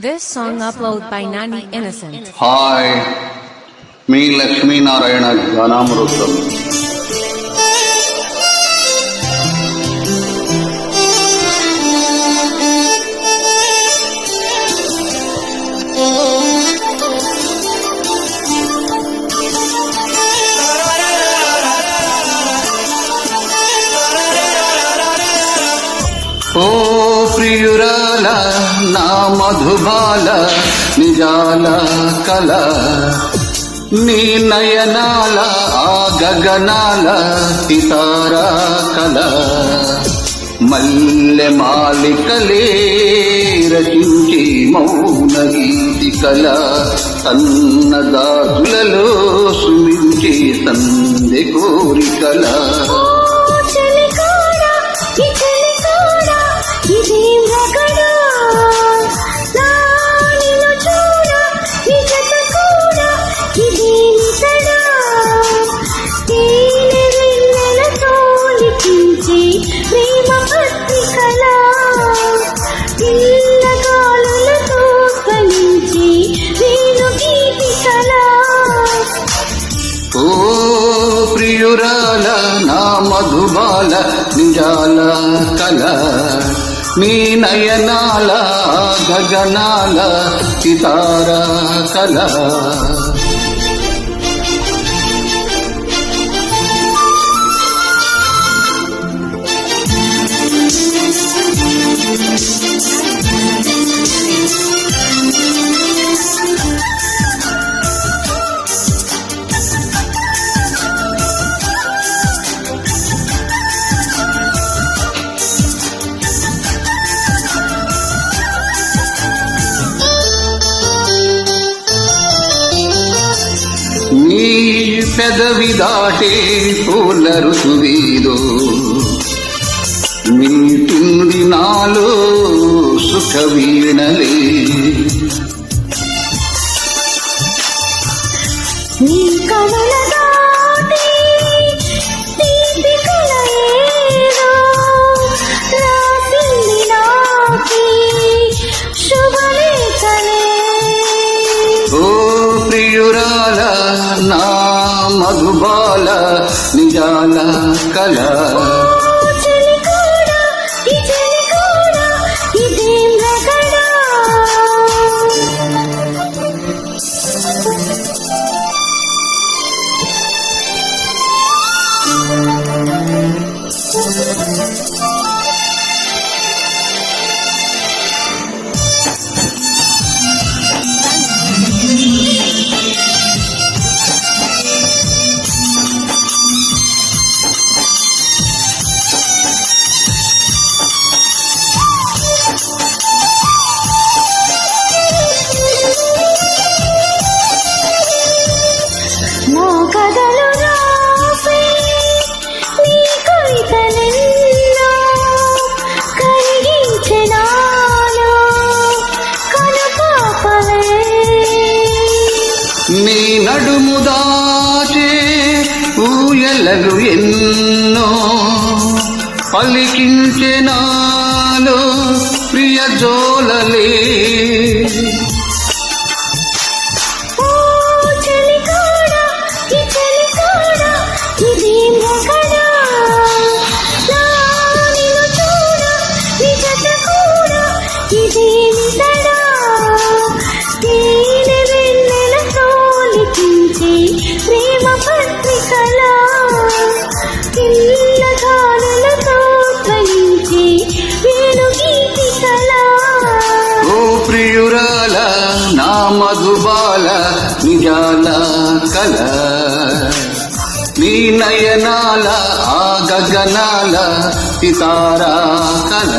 This song uploaded by Nani Innocent. Hi, me Lakshmi Narayana Ganamrutam. Oh మధురియురాల నా మధుబాల నిజాల కళ. నీ నయనాల ఆ గగనాల సితారా కళ. మల్లె మాలికలే రచించి మౌన గీతి కళ. సన్నదాతులలో సుమించి సందె కోరికల మధుబాల నిజాల కల. నీ నయనాల గగనాల సితార కళ నీ పెదవి దాటే పూల ఋతువీదో నింటుంది నాలో సుఖ వీణలే నీ కనుల বলা নিজালা কলা నడుముదాచే నడుము ఊయలలు ఎన్నో పలికించే నాలో ప్రియ జోలలే. నయాల కల నీ నయనాల ఆ గగనాల సితారా కల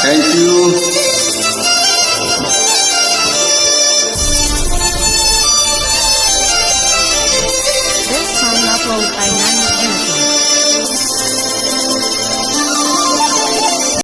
thank you This song upload by Nana.